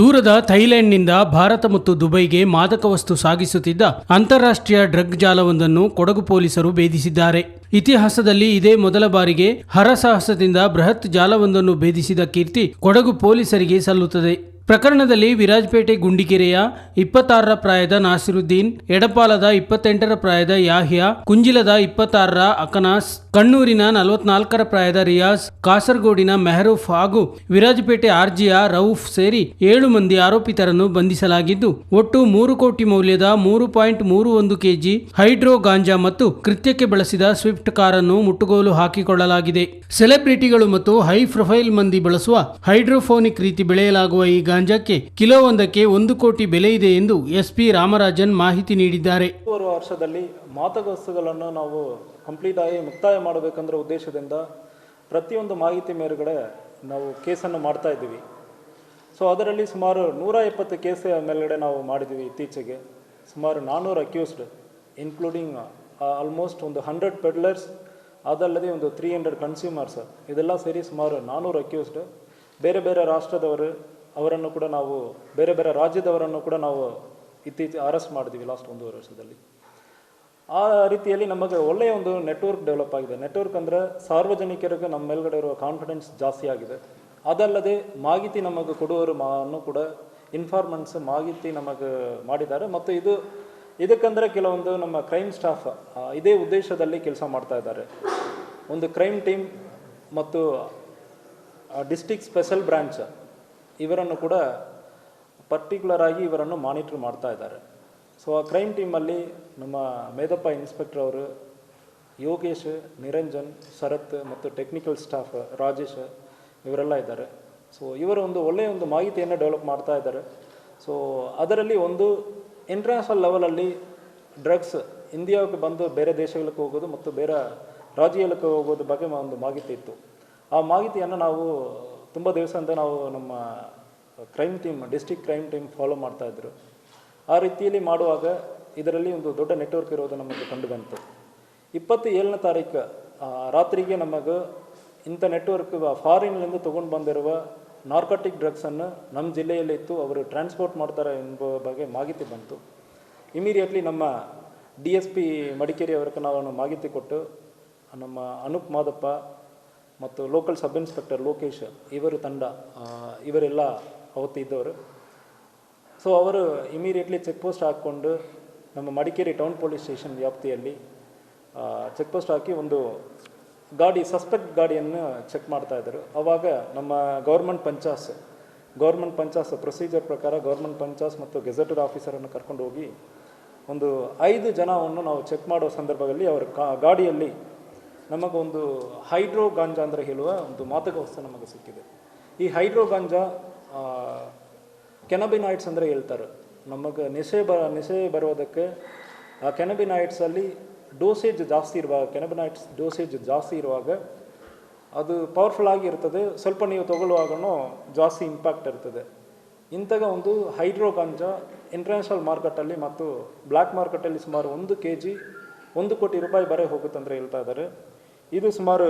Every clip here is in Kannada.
ದೂರದ ಥೈಲ್ಯಾಂಡ್ನಿಂದ ಭಾರತ ಮತ್ತು ದುಬೈಗೆ ಮಾದಕ ವಸ್ತು ಸಾಗಿಸುತ್ತಿದ್ದ ಅಂತಾರಾಷ್ಟ್ರೀಯ ಡ್ರಗ್ ಜಾಲವೊಂದನ್ನು ಕೊಡಗು ಪೊಲೀಸರು ಭೇದಿಸಿದ್ದಾರೆ. ಇತಿಹಾಸದಲ್ಲಿ ಇದೇ ಮೊದಲ ಬಾರಿಗೆ ಹರಸಾಹಸದಿಂದ ಬೃಹತ್ ಜಾಲವೊಂದನ್ನು ಭೇದಿಸಿದ ಕೀರ್ತಿ ಕೊಡಗು ಪೊಲೀಸರಿಗೆ ಸಲ್ಲುತ್ತದೆ. ಪ್ರಕರಣದಲ್ಲಿ ವಿರಾಜ್ಪೇಟೆ ಗುಂಡಿಗೆರೆಯ ಇಪ್ಪತ್ತಾರರ ಪ್ರಾಯದ ನಾಸಿರುದ್ದೀನ್, ಎಡಪಾಲದ ಇಪ್ಪತ್ತೆಂಟರ ಪ್ರಾಯದ ಯಾಹ್ಯ, ಕುಂಜಿಲದ ಇಪ್ಪತ್ತಾರರ ಅಕನಾಸ್, ಕಣ್ಣೂರಿನ ನಲವತ್ನಾಲ್ಕರ ಪ್ರಾಯದ ರಿಯಾಜ್, ಕಾಸರಗೋಡಿನ ಮೆಹರೂಫ್ ಹಾಗೂ ವಿರಾಜ್ಪೇಟೆ ಆರ್ಜಿಯ ರೌಫ್ ಸೇರಿ ಏಳು ಮಂದಿ ಆರೋಪಿತರನ್ನು ಬಂಧಿಸಲಾಗಿದ್ದು, ಒಟ್ಟು ಮೂರು ಕೋಟಿ ಮೌಲ್ಯದ ಮೂರು ಪಾಯಿಂಟ್ ಮೂರು ಒಂದು ಕೆಜಿ ಹೈಡ್ರೋ ಗಾಂಜಾ ಮತ್ತು ಕೃತ್ಯಕ್ಕೆ ಬಳಸಿದ ಸ್ವಿಫ್ಟ್ ಕಾರನ್ನು ಮುಟ್ಟುಗೋಲು ಹಾಕಿಕೊಳ್ಳಲಾಗಿದೆ. ಸೆಲೆಬ್ರಿಟಿಗಳು ಮತ್ತು ಹೈ ಪ್ರೊಫೈಲ್ ಮಂದಿ ಬಳಸುವ ಹೈಡ್ರೋಫೋನಿಕ್ ರೀತಿ ಬೆಳೆಯಲಾಗುವ ಈ ಗಾಂಜಾಕ್ಕೆ ಕಿಲೋ ಒಂದಕ್ಕೆ ಒಂದು ಕೋಟಿ ಬೆಲೆ ಇದೆ ಎಂದು ಎಸ್ಪಿ ರಾಮರಾಜನ್ ಮಾಹಿತಿ ನೀಡಿದ್ದಾರೆ. ಮೂರು ವರ್ಷದಲ್ಲಿ ಮಾದಕ ವಸ್ತುಗಳನ್ನು ನಾವು ಕಂಪ್ಲೀಟ್ ಆಗಿ ಮುಕ್ತಾಯ ಮಾಡಬೇಕಂದ್ರ ಉದ್ದೇಶದಿಂದ ಪ್ರತಿಯೊಂದು ಮಾಹಿತಿ ಮೇರೆಗಡೆ ನಾವು ಕೇಸನ್ನು ಮಾಡ್ತಾ ಇದ್ದೀವಿ. ಸೊ ಅದರಲ್ಲಿ ಸುಮಾರು ನೂರ ಇಪ್ಪತ್ತು ಕೇಸ್ ಮೇಲುಗಡೆ ನಾವು ಮಾಡಿದ್ದೀವಿ ಇತ್ತೀಚೆಗೆ. ಸುಮಾರು ನಾನ್ನೂರು ಅಕ್ಯೂಸ್ಡ್ ಇನ್ಕ್ಲೂಡಿಂಗ್ ಆಲ್ಮೋಸ್ಟ್ ಒಂದು ಹಂಡ್ರೆಡ್ ಪೆಡ್ಲರ್ಸ್ ಅದಲ್ಲದೆ ಒಂದು ತ್ರೀ ಹಂಡ್ರೆಡ್ ಕನ್ಸ್ಯೂಮರ್ಸ್ ಇದೆಲ್ಲ ಸೇರಿ ಸುಮಾರು ನಾನ್ನೂರು ಅಕ್ಯೂಸ್ಡ್ ಬೇರೆ ಬೇರೆ ರಾಷ್ಟ್ರದವರು ಅವರನ್ನು ಕೂಡ ನಾವು, ಬೇರೆ ಬೇರೆ ರಾಜ್ಯದವರನ್ನು ಕೂಡ ನಾವು ಇತ್ತೀಚೆಗೆ ಅರೆಸ್ಟ್ ಮಾಡಿದ್ವಿ ಲಾಸ್ಟ್ ಒಂದೂವರೆ ವರ್ಷದಲ್ಲಿ. ಆ ರೀತಿಯಲ್ಲಿ ನಮಗೆ ಒಳ್ಳೆಯ ಒಂದು ನೆಟ್ವರ್ಕ್ ಡೆವಲಪ್ ಆಗಿದೆ. ನೆಟ್ವರ್ಕ್ ಅಂದರೆ ಸಾರ್ವಜನಿಕರಿಗೆ ನಮ್ಮ ಮೇಲ್ಗಡೆ ಇರುವ ಕಾನ್ಫಿಡೆನ್ಸ್ ಜಾಸ್ತಿ ಆಗಿದೆ. ಅದಲ್ಲದೆ ಮಾಹಿತಿ ನಮಗೆ ಕೊಡುವರು ಮಾನು ಕೂಡ ಇನ್ಫಾರ್ಮೆಂಟ್ಸ್ ಮಾಹಿತಿ ನಮಗೆ ಮಾಡಿದ್ದಾರೆ. ಮತ್ತು ಇದು, ಇದಕ್ಕಂದರೆ ಕೆಲವೊಂದು ನಮ್ಮ ಕ್ರೈಮ್ ಸ್ಟಾಫ್ ಇದೇ ಉದ್ದೇಶದಲ್ಲಿ ಕೆಲಸ ಮಾಡ್ತಾ ಇದ್ದಾರೆ. ಒಂದು ಕ್ರೈಮ್ ಟೀಮ್ ಮತ್ತು ಡಿಸ್ಟಿಕ್ ಸ್ಪೆಷಲ್ ಬ್ರಾಂಚ್ ಇವರನ್ನು ಕೂಡ ಪರ್ಟಿಕ್ಯುಲರ್ ಆಗಿ ಇವರನ್ನು ಮಾನಿಟರ್ ಮಾಡ್ತಾ ಇದ್ದಾರೆ. ಸೊ ಆ ಕ್ರೈಮ್ ಟೀಮಲ್ಲಿ ನಮ್ಮ ಮೇದಪ್ಪ ಇನ್ಸ್ಪೆಕ್ಟರ್ ಅವರು ಯೋಗೇಶ್, ನಿರಂಜನ್, ಶರತ್ ಮತ್ತು ಟೆಕ್ನಿಕಲ್ ಸ್ಟಾಫ್ ರಾಜೇಶ್ ಇವರೆಲ್ಲ ಇದ್ದಾರೆ. ಸೊ ಇವರು ಒಂದು ಒಳ್ಳೆಯ ಒಂದು ಮಾಹಿತಿಯನ್ನು ಡೆವಲಪ್ ಮಾಡ್ತಾ ಇದ್ದಾರೆ. ಸೊ ಅದರಲ್ಲಿ ಒಂದು ಇಂಟರ್ನ್ಯಾಷನಲ್ ಲೆವೆಲಲ್ಲಿ ಡ್ರಗ್ಸ್ ಇಂಡಿಯಾಕ್ಕೆ ಬಂದು ಬೇರೆ ದೇಶಗಳಿಗೆ ಹೋಗೋದು ಮತ್ತು ಬೇರೆ ರಾಜ್ಯಗಳಿಗೆ ಹೋಗೋದ್ರ ಬಗ್ಗೆ ಒಂದು ಮಾಹಿತಿ ಇತ್ತು. ಆ ಮಾಹಿತಿಯನ್ನು ನಾವು ತುಂಬ ದಿವಸದಿಂದ ನಾವು ನಮ್ಮ crime team district crime team follow ಮಾಡ್ತಾ ಇದ್ರು. ಆ ರೀತಿಯಲ್ಲಿ ಮಾಡುವಾಗ ಇದರಲ್ಲಿ ಒಂದು ದೊಡ್ಡ ನೆಟ್ವರ್ಕ್ ಇರೋದು ನಮಗೆ ಕಂಡು ಬಂತು. ಇಪ್ಪತ್ತು ಏಳನೇ ತಾರೀಕು ರಾತ್ರಿಗೆ ನಮಗೆ ಇಂಥ ನೆಟ್ವರ್ಕ್ ಫಾರಿನ್ನಿಂದ ತೊಗೊಂಡು ಬಂದಿರುವ ನಾರ್ಕೋಟಿಕ್ ಡ್ರಗ್ಸನ್ನು ನಮ್ಮ ಜಿಲ್ಲೆಯಲ್ಲಿ ಇತ್ತು, ಅವರು ಟ್ರಾನ್ಸ್ಪೋರ್ಟ್ ಮಾಡ್ತಾರೆ ಎಂಬ ಬಗ್ಗೆ ಮಾಹಿತಿ ಬಂತು. ಇಮಿಡಿಯೇಟ್ಲಿ ನಮ್ಮ ಡಿ ಎಸ್ ಪಿ ಮಡಿಕೇರಿ ಅವರಿಗೆ ನಾವು ಮಾಹಿತಿ ಕೊಟ್ಟು, ನಮ್ಮ ಅನೂಪ್ ಮಾದಪ್ಪ ಮತ್ತು ಲೋಕಲ್ ಸಬ್ ಇನ್ಸ್ಪೆಕ್ಟರ್ ಲೋಕೇಶ್ ಇವರು ತಂಡ ಇವರೆಲ್ಲ ಅವತ್ತಿದ್ದವರು ಸೊ ಅವರು ಇಮಿಡಿಯೇಟ್ಲಿ ಚೆಕ್ ಪೋಸ್ಟ್ ಹಾಕ್ಕೊಂಡು ನಮ್ಮ ಮಡಿಕೇರಿ ಟೌನ್ ಪೊಲೀಸ್ ಸ್ಟೇಷನ್ ವ್ಯಾಪ್ತಿಯಲ್ಲಿ ಚೆಕ್ ಪೋಸ್ಟ್ ಹಾಕಿ ಒಂದು ಗಾಡಿ ಸಸ್ಪೆಕ್ಟ್ ಗಾಡಿಯನ್ನು ಚೆಕ್ ಮಾಡ್ತಾಯಿದ್ರು ಆವಾಗ ನಮ್ಮ government panchas government panchas procedure ಪ್ರಕಾರ ಗೌರ್ಮೆಂಟ್ ಪಂಚಾಸ್ ಮತ್ತು ಗೆಜೆಟೆಡ್ ಆಫೀಸರನ್ನು ಕರ್ಕೊಂಡು ಹೋಗಿ ಒಂದು ಐದು ಜನವನ್ನು ನಾವು ಚೆಕ್ ಮಾಡೋ ಸಂದರ್ಭದಲ್ಲಿ ಅವರ ಕಾ, ಗಾಡಿಯಲ್ಲಿ ನಮಗೊಂದು ಹೈಡ್ರೋ ಗಾಂಜಾ ಅಂದರೆ ಹೇಳುವ ಒಂದು ಮಾದಕ ವಸ್ತು ನಮಗೆ ಸಿಕ್ಕಿದೆ. ಈ ಹೈಡ್ರೋ ಗಾಂಜಾ ಕೆನಬಿನಾಯ್ಡ್ಸ್ ಅಂದರೆ ಹೇಳ್ತಾರೆ. ನಮಗೆ ನೆಸೆ ಬ, ನೆಸೆ ಬರೋದಕ್ಕೆ ಆ ಕೆನಬಿನಾಯ್ಡ್ಸಲ್ಲಿ ಡೋಸೇಜ್ ಜಾಸ್ತಿ ಇರುವಾಗ ಕೆನಬಿನಾಯ್ಡ್ಸ್ ಡೋಸೇಜ್ ಜಾಸ್ತಿ ಇರುವಾಗ ಅದು ಪವರ್ಫುಲ್ ಆಗಿ ಇರ್ತದೆ. ಸ್ವಲ್ಪ ನೀವು ತಗೊಳ್ಳುವಾಗನೂ ಜಾಸ್ತಿ ಇಂಪ್ಯಾಕ್ಟ್ ಇರ್ತದೆ. ಇಂಥಾಗ ಒಂದು ಹೈಡ್ರೋ ಗಾಂಜಾ ಇಂಟರ್ನ್ಯಾಷನಲ್ ಮಾರ್ಕೆಟಲ್ಲಿ ಮತ್ತು ಬ್ಲ್ಯಾಕ್ ಮಾರ್ಕೆಟಲ್ಲಿ ಸುಮಾರು ಒಂದು ಕೆ ಜಿ ಒಂದು ಕೋಟಿ ರೂಪಾಯಿ ಬರೆ ಹೋಗುತ್ತಂದ್ರೆ ಹೇಳ್ತಾ ಇದ್ದಾರೆ. ಇದು ಸುಮಾರು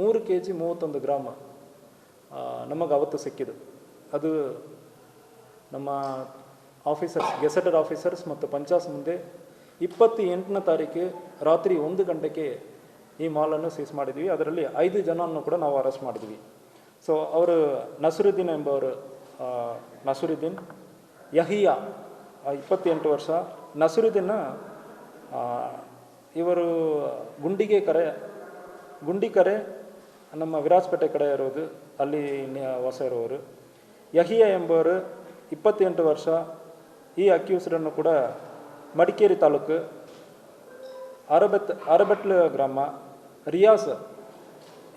ಮೂರು ಕೆ ಜಿ ಮೂವತ್ತೊಂದು ಗ್ರಾಮ ನಮಗೆ ಅವತ್ತು ಸಿಕ್ಕಿದ್ದು. ಅದು ನಮ್ಮ ಆಫೀಸರ್ಸ್, ಗೆಸೆಟೆಡ್ ಆಫೀಸರ್ಸ್ ಮತ್ತು ಪಂಚಾಸ್ ಮುಂದೆ ಇಪ್ಪತ್ತು ಎಂಟನೇ ತಾರೀಕು ರಾತ್ರಿ ಒಂದು ಗಂಟೆಗೆ ಈ ಮಾಲನ್ನು ಸೀಸ್ ಮಾಡಿದ್ವಿ. ಅದರಲ್ಲಿ ಐದು ಜನವನ್ನು ಕೂಡ ನಾವು ಅರೆಸ್ಟ್ ಮಾಡಿದ್ವಿ. ಸೊ ಅವರು ನಸರುದ್ದೀನ್ ಎಂಬವರು ನಸರುದ್ದೀನ್, ಯಹಿಯಾ ಇಪ್ಪತ್ತೆಂಟು ವರ್ಷ ನಸರುದ್ದೀನ ಇವರು ಗುಂಡಿಗೆ ಕರೆ ಗುಂಡಿಕರೆ, ನಮ್ಮ ವಿರಾಜಪೇಟೆ ಕಡೆ ಇರೋದು, ಅಲ್ಲಿ ವಾಸ ಇರೋರು. ಯಹಿಯಾ ಎಂಬವರು ಇಪ್ಪತ್ತೆಂಟು ವರ್ಷ, ಈ ಅಕ್ಯೂಸ್ಡನ್ನು ಕೂಡ ಮಡಿಕೇರಿ ತಾಲೂಕು, ಅರಬೆತ್, ಅರಬೆಟ್ಲ ಗ್ರಾಮ, ರಿಯಾಸ್.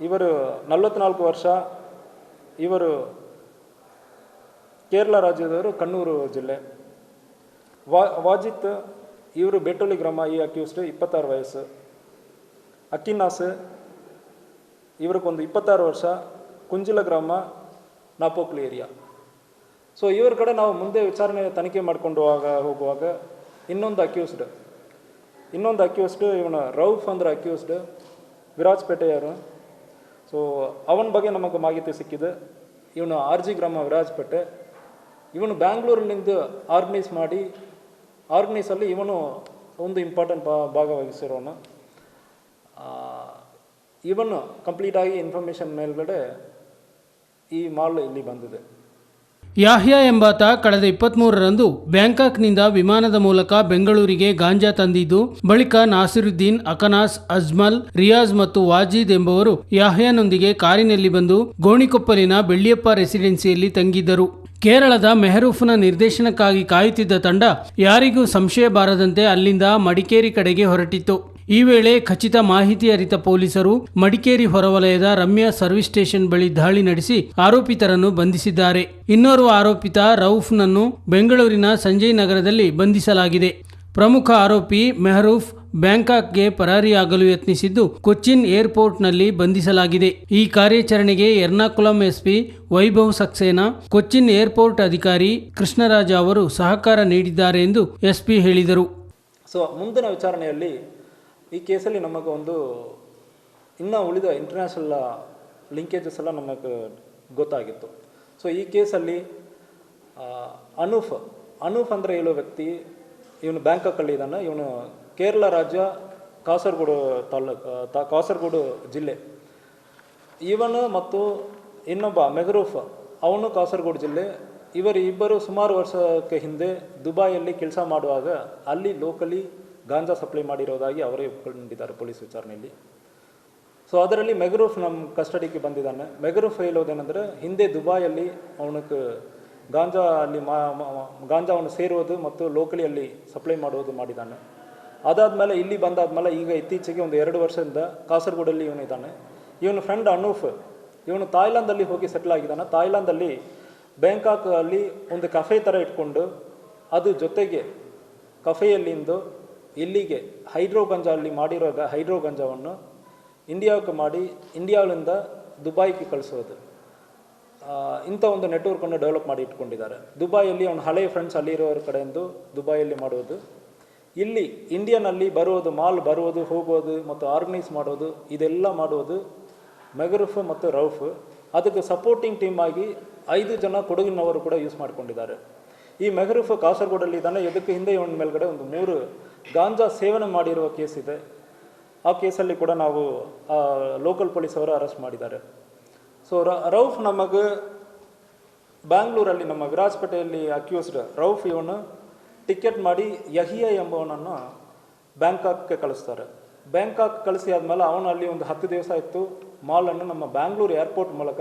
ಇವರು ನಲವತ್ನಾಲ್ಕು ವರ್ಷ, ಇವರು ಕೇರಳ ರಾಜ್ಯದವರು ಕಣ್ಣೂರು ಜಿಲ್ಲೆ. ವಾ, ವಾಜಿತ್, ಇವರು ಬೆಟ್ಟೋಲಿ ಗ್ರಾಮ, ಈ ಅಕ್ಯೂಸ್ಡ್ ಇಪ್ಪತ್ತಾರು ವಯಸ್ಸು. ಅಕ್ಕಿನಾಸ್ ಇವ್ರಿಗೊಂದು ಇಪ್ಪತ್ತಾರು ವರ್ಷ ಕುಂಜಿಲ ಗ್ರಾಮ ನಾಪೋಕ್ಲಿ ಏರಿಯಾ. ಸೊ ಇವ್ರ ಕಡೆ ನಾವು ಮುಂದೆ ವಿಚಾರಣೆ ತನಿಖೆ ಮಾಡ್ಕೊಂಡು ಹೋಗ ಹೋಗುವಾಗ ಇನ್ನೊಂದು ಅಕ್ಯೂಸ್ಡ್ ಇನ್ನೊಂದು ಅಕ್ಯೂಸ್ಡ್ ಇವನ ರೌಫ್ ಅಂದ್ರೆ ಅಕ್ಯೂಸ್ಡ್ ವಿರಾಜ್ಪೇಟೆಯವರು ಸೊ ಅವನ ಬಗ್ಗೆ ನಮಗೆ ಮಾಹಿತಿ ಸಿಕ್ಕಿದೆ. ಇವನು ಆರ್ ಜಿ ಗ್ರಾಮ ವಿರಾಜ್ಪೇಟೆ. ಇವನು ಬ್ಯಾಂಗ್ಳೂರಿನಿಂದ ಆರ್ಗನೈಸ್ ಮಾಡಿ, ಆರ್ಗನೈಸಲ್ಲಿ ಇವನು ಒಂದು ಇಂಪಾರ್ಟೆಂಟ್ ಭಾಗವಹಿಸಿರೋನು. ಇವನು ಕಂಪ್ಲೀಟಾಗಿ ಇನ್ಫಾರ್ಮೇಷನ್ ಮೇಲ್ಗಡೆ ಈ ಮಾಲ್ ಇಲ್ಲಿ ಬಂದಿದೆ. ಯಾಹ್ಯಾ ಎಂಬಾತ ಕಳೆದ ಇಪ್ಪತ್ಮೂರರಂದು ಬ್ಯಾಂಕಾಕ್ನಿಂದ ವಿಮಾನದ ಮೂಲಕ ಬೆಂಗಳೂರಿಗೆ ಗಾಂಜಾ ತಂದಿದ್ದು, ಬಳಿಕ ನಾಸಿರುದ್ದೀನ್, ಅಕನಾಸ್, ಅಜ್ಮಲ್, ರಿಯಾಜ್ ಮತ್ತು ವಾಜೀದ್ ಎಂಬುವರು ಯಾಹ್ಯಾನೊಂದಿಗೆ ಕಾರಿನಲ್ಲಿ ಬಂದು ಗೋಣಿಕೊಪ್ಪಲಿನ ಬೆಳ್ಳಿಯಪ್ಪ ರೆಸಿಡೆನ್ಸಿಯಲ್ಲಿ ತಂಗಿದ್ದರು. ಕೇರಳದ ಮೆಹರೂಫ್ನ ನಿರ್ದೇಶನಕ್ಕಾಗಿ ಕಾಯುತ್ತಿದ್ದ ತಂಡ ಯಾರಿಗೂ ಸಂಶಯ ಬಾರದಂತೆ ಅಲ್ಲಿಂದ ಮಡಿಕೇರಿ ಕಡೆಗೆ ಹೊರಟಿತ್ತು. ಈ ವೇಳೆ ಖಚಿತ ಮಾಹಿತಿ ಅರಿತ ಪೊಲೀಸರು ಮಡಿಕೇರಿ ಹೊರವಲಯದ ರಮ್ಯಾ ಸರ್ವಿಸ್ ಸ್ಟೇಷನ್ ಬಳಿ ದಾಳಿ ನಡೆಸಿ ಆರೋಪಿತರನ್ನು ಬಂಧಿಸಿದ್ದಾರೆ. ಇನ್ನೋರ್ವ ಆರೋಪಿತ ರೌಫ್ನನ್ನು ಬೆಂಗಳೂರಿನ ಸಂಜಯ್ ನಗರದಲ್ಲಿ ಬಂಧಿಸಲಾಗಿದೆ. ಪ್ರಮುಖ ಆರೋಪಿ ಮೆಹರೂಫ್ ಬ್ಯಾಂಕಾಕ್ಗೆ ಪರಾರಿಯಾಗಲು ಯತ್ನಿಸಿದ್ದು ಕೊಚ್ಚಿನ್ ಏರ್ಪೋರ್ಟ್ನಲ್ಲಿ ಬಂಧಿಸಲಾಗಿದೆ. ಈ ಕಾರ್ಯಾಚರಣೆಗೆ ಎರ್ನಾಕುಲಂ ಎಸ್ಪಿ ವೈಭವ್ ಸಕ್ಸೇನಾ, ಕೊಚ್ಚಿನ್ ಏರ್ಪೋರ್ಟ್ ಅಧಿಕಾರಿ ಕೃಷ್ಣರಾಜ ಅವರು ಸಹಕಾರ ನೀಡಿದ್ದಾರೆ ಎಂದು ಎಸ್ಪಿ ಹೇಳಿದರು. ಸೊ ಮುಂದಿನ ವಿಚಾರಣೆಯಲ್ಲಿ ಈ ಕೇಸಲ್ಲಿ ನಮಗೆ ಒಂದು ಇನ್ನೂ ಉಳಿದ ಇಂಟರ್ನ್ಯಾಷನಲ್ ಲಿಂಕೇಜಸ್ ಎಲ್ಲ ನಮಗೆ ಗೊತ್ತಾಗಿತ್ತು. ಸೊ ಈ ಕೇಸಲ್ಲಿ ಅನೂಫ್ ಅನೂಫ್ ಅಂದರೆ ಹೇಳೋ ವ್ಯಕ್ತಿ, ಇವನು ಬ್ಯಾಂಕಾಕಲ್ಲಿ ಇದ್ದಾನೆ ಇವನು ಕೇರಳ ರಾಜ್ಯ ಕಾಸರಗೋಡು ತಾಲೂಕು ತಾ, ಕಾಸರಗೋಡು ಜಿಲ್ಲೆ. ಇವನು ಮತ್ತು ಇನ್ನೊಬ್ಬ ಮೆಹರೂಫ್, ಅವನು ಕಾಸರಗೋಡು ಜಿಲ್ಲೆ. ಇವರಿಬ್ಬರು ಸುಮಾರು ವರ್ಷಕ್ಕೆ ಹಿಂದೆ ದುಬೈಯಲ್ಲಿ ಕೆಲಸ ಮಾಡುವಾಗ ಅಲ್ಲಿ ಲೋಕಲಿ ಗಾಂಜಾ ಸಪ್ಲೈ ಮಾಡಿರೋದಾಗಿ ಅವರೇ ಒಪ್ಕೊಂಡಿದ್ದಾರೆ ಪೊಲೀಸ್ ವಿಚಾರಣೆಯಲ್ಲಿ. ಸೊ ಅದರಲ್ಲಿ ಮೆಗರೂಫ್ ನಮ್ಮ ಕಸ್ಟಡಿಗೆ ಬಂದಿದ್ದಾನೆ. ಮೆಗರೂಫ್ ಹೇಳೋದೇನೆಂದರೆ ಹಿಂದೆ ದುಬಾಯಲ್ಲಿ ಅವನಕ್ಕೆ ಗಾಂಜಾ ಅಲ್ಲಿ ಮಾ ಗಾಂಜಾವನ್ನು ಸೇರುವುದು ಮತ್ತು ಲೋಕಲಿ ಅಲ್ಲಿ ಸಪ್ಲೈ ಮಾಡುವುದು ಮಾಡಿದ್ದಾನೆ. ಅದಾದಮೇಲೆ ಇಲ್ಲಿ ಬಂದಾದ್ಮೇಲೆ ಈಗ ಇತ್ತೀಚೆಗೆ ಒಂದು ಎರಡು ವರ್ಷದಿಂದ ಕಾಸರಗೋಡಲ್ಲಿ ಇವನು ಇದ್ದಾನೆ ಇವನ ಫ್ರೆಂಡ್ ಅನೂಫ್, ಇವನು ತಾಯ್ಲಾಂದಲ್ಲಿ ಹೋಗಿ ಸೆಟ್ಲ್ ಆಗಿದ್ದಾನೆ. ತಾಯ್ಲಾಂದಲ್ಲಿ ಬ್ಯಾಂಕಾಕ್ ಅಲ್ಲಿ ಒಂದು ಕಫೆ ಥರ ಇಟ್ಕೊಂಡು ಅದು ಜೊತೆಗೆ ಕಫೆಯಲ್ಲಿಂದು ಇಲ್ಲಿಗೆ ಹೈಡ್ರೋ ಗಂಜಾ ಅಲ್ಲಿ ಮಾಡಿರೋ ಹೈಡ್ರೋ ಗಂಜಾವನ್ನು ಇಂಡಿಯಾಕ್ಕೆ ಮಾಡಿ ಇಂಡಿಯಾವಿಂದ ದುಬೈಗೆ ಕಳಿಸೋದು. ಇಂಥ ಒಂದು ನೆಟ್ವರ್ಕನ್ನು ಡೆವಲಪ್ ಮಾಡಿ ಇಟ್ಕೊಂಡಿದ್ದಾರೆ. ದುಬೈಯಲ್ಲಿ ಅವನ ಹಳೆಯ ಫ್ರೆಂಡ್ಸ್ ಅಲ್ಲಿರೋರ ಕಡೆಯಿಂದ ದುಬೈಯಲ್ಲಿ ಮಾಡೋದು. ಇಲ್ಲಿ ಇಂಡಿಯಾನಲ್ಲಿ ಬರುವುದು ಮಾಲ್ ಬರುವುದು ಹೋಗೋದು ಮತ್ತು ಆರ್ಗನೈಸ್ ಮಾಡೋದು, ಇದೆಲ್ಲ ಮಾಡೋದು ಮೆಗರುಫ್ ಮತ್ತು ರೌಫ್. ಅದಕ್ಕೆ ಸಪೋರ್ಟಿಂಗ್ ಟೀಮ್ ಆಗಿ ಐದು ಜನ ಕೊಡಗಿನವರು ಕೂಡ ಯೂಸ್ ಮಾಡ್ಕೊಂಡಿದ್ದಾರೆ. ಈ ಮೆಹರೂಫ್ ಕಾಸರಗೋಡಲ್ಲಿ ಇದ್ದಾನೆ. ಇದಕ್ಕೆ ಹಿಂದೆ ಇವನ ಮೇಲ್ಗಡೆ ಒಂದು ಮೂರು ಗಾಂಜಾ ಸೇವನೆ ಮಾಡಿರುವ ಕೇಸ್ ಇದೆ. ಆ ಕೇಸಲ್ಲಿ ಕೂಡ ನಾವು ಲೋಕಲ್ ಪೊಲೀಸ್ ಅವರು ಅರೆಸ್ಟ್ ಮಾಡಿದ್ದಾರೆ. ಸೊ ರೌಫ್ ನಮಗೆ ಬ್ಯಾಂಗ್ಳೂರಲ್ಲಿ, ನಮ್ಮ ವಿರಾಜಪೇಟೆಯಲ್ಲಿ ಅಕ್ಯೂಸ್ಡ್ ರೌಫ್ ಇವನು ಟಿಕೆಟ್ ಮಾಡಿ ಯಹಿಯ ಎಂಬವನನ್ನು ಬ್ಯಾಂಕಾಕ್ಗೆ ಕಳಿಸ್ತಾರೆ. ಬ್ಯಾಂಕಾಕ್ ಕಳಿಸಿ ಆದಮೇಲೆ ಅವನು ಅಲ್ಲಿ ಒಂದು ಹತ್ತು ದಿವಸ ಇತ್ತು. ಮಾಲನ್ನು ನಮ್ಮ ಬ್ಯಾಂಗ್ಳೂರು ಏರ್ಪೋರ್ಟ್ ಮೂಲಕ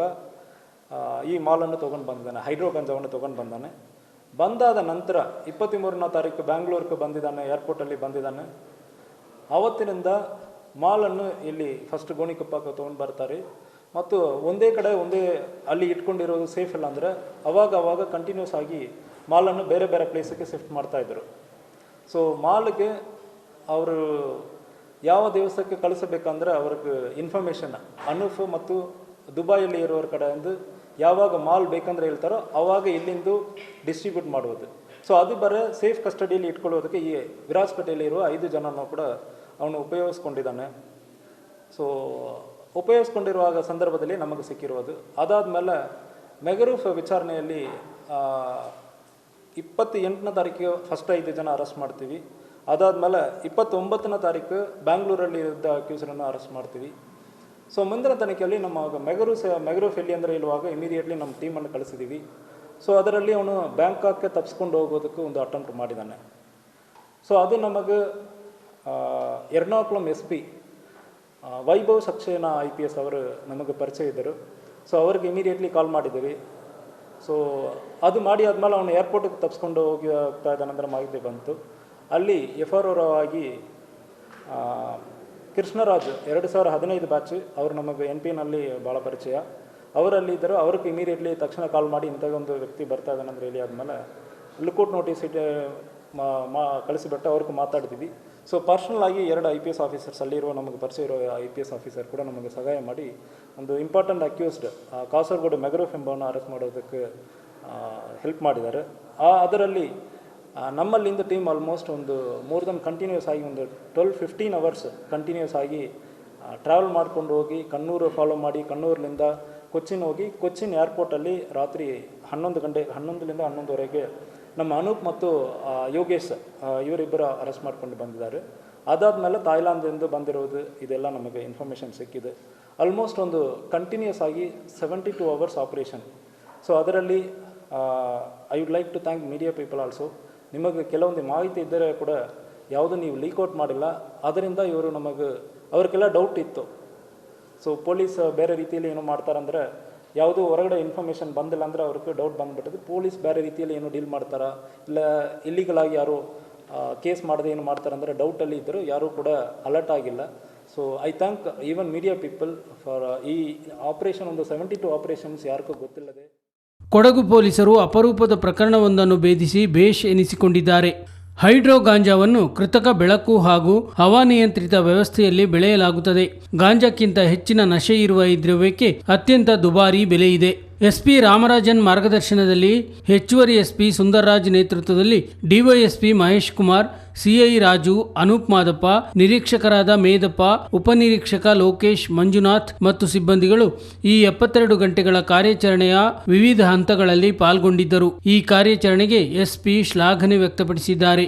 ಈ ಮಾಲನ್ನು ತೊಗೊಂಡು ಬಂದಿದ್ದಾನೆ ಹೈಡ್ರೋ ಗಂಜಾವನ್ನು ತೊಗೊಂಡು ಬಂದಾನೆ. ಬಂದಾದ ನಂತರ ಇಪ್ಪತ್ತ್ಮೂರನೇ ತಾರೀಕು ಬ್ಯಾಂಗ್ಳೂರ್ಗೆ ಬಂದಿದ್ದಾನೆ ಏರ್ಪೋರ್ಟಲ್ಲಿ ಬಂದಿದ್ದಾನೆ. ಆವತ್ತಿನಿಂದ ಮಾಲನ್ನು ಇಲ್ಲಿ ಫಸ್ಟ್ ಗೋಣಿಕೊಪ್ಪಕ್ಕೆ ತೊಗೊಂಡು ಬರ್ತಾರೆ. ಮತ್ತು ಒಂದೇ ಕಡೆ ಒಂದೇ ಅಲ್ಲಿ ಇಟ್ಕೊಂಡಿರೋದು ಸೇಫ್ ಇಲ್ಲ ಅಂದರೆ ಅವಾಗ ಅವಾಗ ಕಂಟಿನ್ಯೂಸ್ ಆಗಿ ಮಾಲನ್ನು ಬೇರೆ ಬೇರೆ ಪ್ಲೇಸಿಗೆ ಶಿಫ್ಟ್ ಮಾಡ್ತಾಯಿದ್ರು ಸೊ ಮಾಲ್ಗೆ ಅವರು ಯಾವ ದಿವಸಕ್ಕೆ ಕಳಿಸಬೇಕಂದ್ರೆ ಅವ್ರಿಗೆ ಇನ್ಫಾರ್ಮೇಷನ್ ಅನೂಫ್ ಮತ್ತು ದುಬೈಯಲ್ಲಿ ಇರೋರ ಕಡೆಯಿಂದ ಯಾವಾಗ ಮಾಲ್ ಬೇಕಂದ್ರೆ ಹೇಳ್ತಾರೋ ಅವಾಗ ಇಲ್ಲಿಂದು ಡಿಸ್ಟ್ರಿಬ್ಯೂಟ್ ಮಾಡುವುದು. ಸೊ ಅದು ಬರೀ ಸೇಫ್ ಕಸ್ಟಡಿಯಲ್ಲಿ ಇಟ್ಕೊಳ್ಳೋದಕ್ಕೆ ಈ ವಿರಾಜಪೇಟೆಯಲ್ಲಿ ಇರುವ ಐದು ಜನನೂ ಕೂಡ ಅವನು ಉಪಯೋಗಿಸ್ಕೊಂಡಿದ್ದಾನೆ. ಸೊ ಉಪಯೋಗಿಸ್ಕೊಂಡಿರುವಾಗ ಸಂದರ್ಭದಲ್ಲಿ ನಮಗೆ ಸಿಕ್ಕಿರೋದು ಅದಾದಮೇಲೆ ಮೆಗರೂಫ್ ವಿಚಾರಣೆಯಲ್ಲಿ ಇಪ್ಪತ್ತ ಎಂಟನೇ ತಾರೀಕು ಫಸ್ಟ್ ಐದು ಜನ ಅರೆಸ್ಟ್ ಮಾಡ್ತೀವಿ. ಅದಾದಮೇಲೆ ಇಪ್ಪತ್ತೊಂಬತ್ತನೇ ತಾರೀಕು ಬ್ಯಾಂಗ್ಳೂರಲ್ಲಿ ಇದ್ದ ಅಕ್ಯೂಸರನ್ನು ಅರೆಸ್ಟ್ ಮಾಡ್ತೀವಿ. ಸೊ ಮುಂದಿನ ತನಿಖೆಯಲ್ಲಿ ನಮ್ಮ ಮೆಗರು ಸ ಮೆಗರು ಫೆಲ್ಲಿ ಅಂದರೆ ಇರುವಾಗ ಇಮಿಡಿಯೇಟ್ಲಿ ನಮ್ಮ ಟೀಮನ್ನು ಕಳಿಸಿದ್ದೀವಿ ಸೊ ಅದರಲ್ಲಿ ಅವನು ಬ್ಯಾಂಕಾಕ್ಗೆ ತಪ್ಪಿಸ್ಕೊಂಡು ಹೋಗೋದಕ್ಕೆ ಒಂದು ಅಟೆಂಪ್ಟ್ ಮಾಡಿದ್ದಾನೆ ಸೊ ಅದು ನಮಗೆ Ernakulam S P Vaibhav Saxena I P S ಅವರು ನಮಗೆ ಪರಿಚಯ ಇದ್ದರು. ಸೊ ಅವ್ರಿಗೆ ಇಮಿಡಿಯೇಟ್ಲಿ ಕಾಲ್ ಮಾಡಿದ್ದೀವಿ. ಸೊ ಅದು ಮಾಡಿ ಆದಮೇಲೆ ಅವನು ಏರ್ಪೋರ್ಟಿಗೆ ತಪ್ಪಿಸ್ಕೊಂಡು ಹೋಗಿ ಹೋಗ್ತಾ ಇದ್ದಾನೆ ನಂತರ ಮಾಹಿತಿ ಬಂತು. ಅಲ್ಲಿ ಎಫ್ ಆರ್ ಆಗಿ ಕೃಷ್ಣರಾಜ್ ಎರಡು ಸಾವಿರ ಹದಿನೈದು ಬ್ಯಾಚ್ ಅವರು ನಮಗೆ ಎನ್ ಪಿ ನಲ್ಲಿ ಭಾಳ ಪರಿಚಯ. ಅವರಲ್ಲಿ ಇದ್ದರು, ಅವ್ರಿಗೆ ಇಮಿಡಿಯೇಟ್ಲಿ ತಕ್ಷಣ ಕಾಲ್ ಮಾಡಿ ಇಂಥ ಒಂದು ವ್ಯಕ್ತಿ ಬರ್ತಾ ಇದ್ದಾನೆ ಅಂದರೆ ಹೇಳಿ ಆದಮೇಲೆ ಲುಕೌಟ್ ನೋಟಿಸ್ ಇಟ್ಟು, ಮಾ ಕಳಿಸಿಬಿಟ್ಟು ಅವ್ರಿಗೆ ಮಾತಾಡ್ತೀವಿ. ಸೊ ಪರ್ಸ್ನಲ್ ಆಗಿ ಎರಡು ಐ ಪಿ ಎಸ್ ಆಫೀಸರ್ಸ್ ಅಲ್ಲಿರುವ ನಮಗೆ ಪರಿಚಯ ಇರೋ ಐ ಪಿ ಎಸ್ ಆಫೀಸರ್ ಕೂಡ ನಮಗೆ ಸಹಾಯ ಮಾಡಿ, ಒಂದು ಇಂಪಾರ್ಟೆಂಟ್ ಅಕ್ಯೂಸ್ಡ್ ಕಾಸರಗೋಡು ಮೆಗ್ರೋಫ್ ಎಂಬವನ್ನು ಅರೆಸ್ಟ್ ಮಾಡೋದಕ್ಕೆ ಹೆಲ್ಪ್ ಮಾಡಿದ್ದಾರೆ. ಆ, ಅದರಲ್ಲಿ ನಮ್ಮಲ್ಲಿಂದ ಟೀಮ್ ಆಲ್ಮೋಸ್ಟ್ ಒಂದು ಮೋರ್ ದನ್ ಕಂಟಿನ್ಯೂಸ್ ಆಗಿ ಒಂದು ಟ್ವೆಲ್ ಫಿಫ್ಟೀನ್ ಅವರ್ಸ್ ಕಂಟಿನ್ಯೂಸ್ ಆಗಿ ಟ್ರಾವೆಲ್ ಮಾಡ್ಕೊಂಡು ಹೋಗಿ, ಕಣ್ಣೂರು ಫಾಲೋ ಮಾಡಿ, ಕಣ್ಣೂರಿನಿಂದ ಕೊಚ್ಚಿನ್ ಹೋಗಿ, ಕೊಚ್ಚಿನ್ ಏರ್ಪೋರ್ಟಲ್ಲಿ ರಾತ್ರಿ ಹನ್ನೊಂದು ಗಂಟೆ, ಹನ್ನೊಂದರಿಂದ ಹನ್ನೊಂದುವರೆಗೆ ನಮ್ಮ ಅನೂಪ್ ಮತ್ತು ಯೋಗೇಶ್ ಇವರಿಬ್ಬರು ಅರೆಸ್ಟ್ ಮಾಡ್ಕೊಂಡು ಬಂದಿದ್ದಾರೆ. ಅದಾದಮೇಲೆ ತಾಯ್ಲಾಂದಿಂದ ಬಂದಿರೋದು, ಇದೆಲ್ಲ ನಮಗೆ ಇನ್ಫಾರ್ಮೇಷನ್ ಸಿಕ್ಕಿದೆ. ಆಲ್ಮೋಸ್ಟ್ ಒಂದು ಕಂಟಿನ್ಯೂಸ್ ಆಗಿ seventy two hours operation so ಅದರಲ್ಲಿ I would like to thank media people also ನಿಮಗೆ ಕೆಲವೊಂದು ಮಾಹಿತಿ ಇದ್ದರೆ ಕೂಡ ಯಾವುದು ನೀವು ಲೀಕ್ಔಟ್ ಮಾಡಿಲ್ಲ. ಅದರಿಂದ ಇವರು ನಮಗೆ, ಅವ್ರಿಗೆಲ್ಲ ಡೌಟ್ ಇತ್ತು. ಸೊ ಪೊಲೀಸ್ ಬೇರೆ ರೀತಿಯಲ್ಲಿ ಏನು ಮಾಡ್ತಾರಂದ್ರೆ, ಯಾವುದು ಹೊರಗಡೆ ಇನ್ಫಾರ್ಮೇಷನ್ ಬಂದಿಲ್ಲ ಅಂದರೆ ಅವ್ರಿಗೆ ಡೌಟ್ ಬಂದುಬಿಟ್ಟಿದೆ ಪೊಲೀಸ್ ಬೇರೆ ರೀತಿಯಲ್ಲಿ ಏನು ಡೀಲ್ ಮಾಡ್ತಾರಾ? ಇಲ್ಲ ಇಲ್ಲಿಗಲ್ ಆಗಿ ಯಾರು ಕೇಸ್ ಮಾಡದೆ ಏನು ಮಾಡ್ತಾರಂದ್ರೆ ಡೌಟಲ್ಲಿ ಇದ್ದರು ಯಾರೂ ಕೂಡ ಅಲರ್ಟ್ ಆಗಿಲ್ಲ. So I thank even media people for ಈ ಆಪರೇಷನ್ ಒಂದು ಸೆವೆಂಟಿ ಟು ಆಪರೇಷನ್ಸ್ ಯಾರಿಗೂ ಗೊತ್ತಿಲ್ಲದೆ ಕೊಡಗು ಪೊಲೀಸರು ಅಪರೂಪದ ಪ್ರಕರಣವೊಂದನ್ನು ಭೇದಿಸಿ ಬೇಷ್ ಎನಿಸಿಕೊಂಡಿದ್ದಾರೆ. ಹೈಡ್ರೋ ಗಾಂಜಾವನ್ನು ಕೃತಕ ಬೆಳಕು ಹಾಗೂ ಹವಾನಿಯಂತ್ರಿತ ವ್ಯವಸ್ಥೆಯಲ್ಲಿ ಬೆಳೆಯಲಾಗುತ್ತದೆ. ಗಾಂಜಾಕ್ಕಿಂತ ಹೆಚ್ಚಿನ ನಶೆ ಇರುವ ಈ ದ್ರವ್ಯಕ್ಕೆ ಅತ್ಯಂತ ದುಬಾರಿ ಬೆಲೆ ಇದೆ. ಎಸ್ಪಿ ರಾಮರಾಜನ್ ಮಾರ್ಗದರ್ಶನದಲ್ಲಿ ಹೆಚ್ಚುವರಿ ಎಸ್ಪಿ ಸುಂದರ್ರಾಜ್ ನೇತೃತ್ವದಲ್ಲಿ ಡಿವೈಎಸ್ಪಿ ಮಹೇಶ್ ಕುಮಾರ್, ಸಿಐ ರಾಜು, ಅನೂಪ್ ಮಾದಪ್ಪ, ನಿರೀಕ್ಷಕರಾದ ಮೇದಪ್ಪ, ಉಪನಿರೀಕ್ಷಕ ಲೋಕೇಶ್, ಮಂಜುನಾಥ್ ಮತ್ತು ಸಿಬ್ಬಂದಿಗಳು ಈ ಎಪ್ಪತ್ತೆರಡು ಗಂಟೆಗಳ ಕಾರ್ಯಾಚರಣೆಯ ವಿವಿಧ ಹಂತಗಳಲ್ಲಿ ಪಾಲ್ಗೊಂಡಿದ್ದರು. ಈ ಕಾರ್ಯಾಚರಣೆಗೆ ಎಸ್ಪಿ ಶ್ಲಾಘನೆ ವ್ಯಕ್ತಪಡಿಸಿದ್ದಾರೆ.